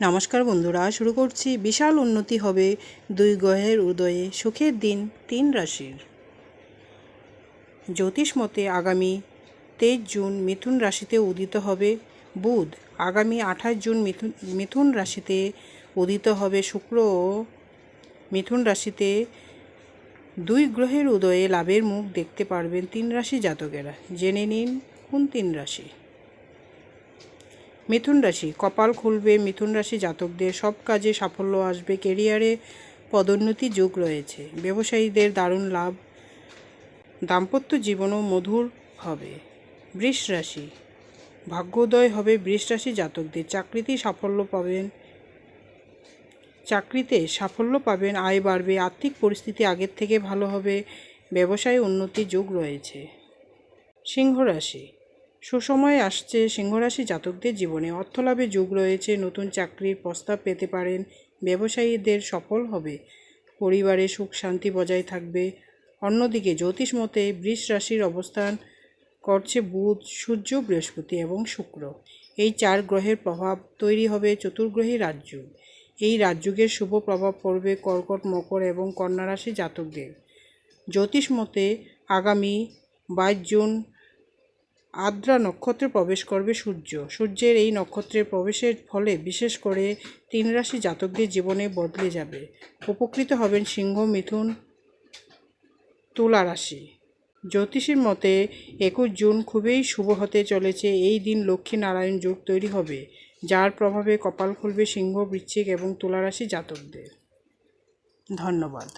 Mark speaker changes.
Speaker 1: নমস্কার বন্ধুরা, শুরু করছি। বিশাল উন্নতি হবে দুই গ্রহের উদয়ে। সুখের দিন তিন রাশির। জ্যোতিষ মতে আগামী তেইশ জুন মিথুন রাশিতে উদিত হবে। বুধ আগামী আঠাশ জুন মিথুন মিথুন রাশিতে উদিত হবে। শুক্র মিথুন রাশিতে দুই গ্রহের উদয়ে লাভের মুখ দেখতে পারবেন তিন রাশি জাতকেরা। জেনে নিন, কোন তিন রাশি? মিথুন রাশি, কপাল খুলবে মিথুন রাশি জাতকদের, সব কাজে সাফল্য আসবে, কেরিয়ারে পদোন্নতি যোগ রয়েছে, ব্যবসায়ীদের দারুণ লাভ, দাম্পত্য জীবনও মধুর হবে। বৃষ রাশি, ভাগ্যোদয় হবে বৃষ রাশি জাতকদের, চাকরিতে সাফল্য পাবেন, চাকরিতে সাফল্য পাবেন, আয় বাড়বে, আর্থিক পরিস্থিতি আগের থেকে ভালো হবে, ব্যবসায় উন্নতির যোগ রয়েছে। সিংহ রাশি সুসময় আসছে সিংহরাশি জাতকদের জীবনে। অর্থলাভের যুগ রয়েছে, নতুন চাকরির প্রস্তাব পেতে পারেন, ব্যবসায়ীদের সফল হবে, পরিবারে সুখ শান্তি বজায় থাকবে। অন্যদিকে জ্যোতিষ মতে বৃষ রাশির অবস্থান করছে বুধ, সূর্য, বৃহস্পতি এবং শুক্র। এই চার গ্রহের প্রভাব তৈরি হবে চতুর্গ্রহী রাজযোগ এই রাজযোগের শুভ প্রভাব পড়বে কর্কট, মকর এবং কন্যা রাশি জাতকদের। জ্যোতিষ মতে আগামী বাইশ জুন আদ্রা নক্ষত্রে প্রবেশ করবে সূর্য। সূর্যের এই নক্ষত্রের প্রবেশের ফলে বিশেষ করে তিন রাশি জাতকদের জীবনে বদলে যাবে। উপকৃত হবেন সিংহ, মিথুন, তুলা রাশি। জ্যোতিষীর মতে, একুশ জুন খুবই শুভ হতে চলেছে। এই দিন লক্ষ্মী নারায়ণ যোগ তৈরি হবে, যার প্রভাবে কপাল খুলবে সিংহ, বৃশ্চিক এবং তুলা রাশি জাতকদের। ধন্যবাদ।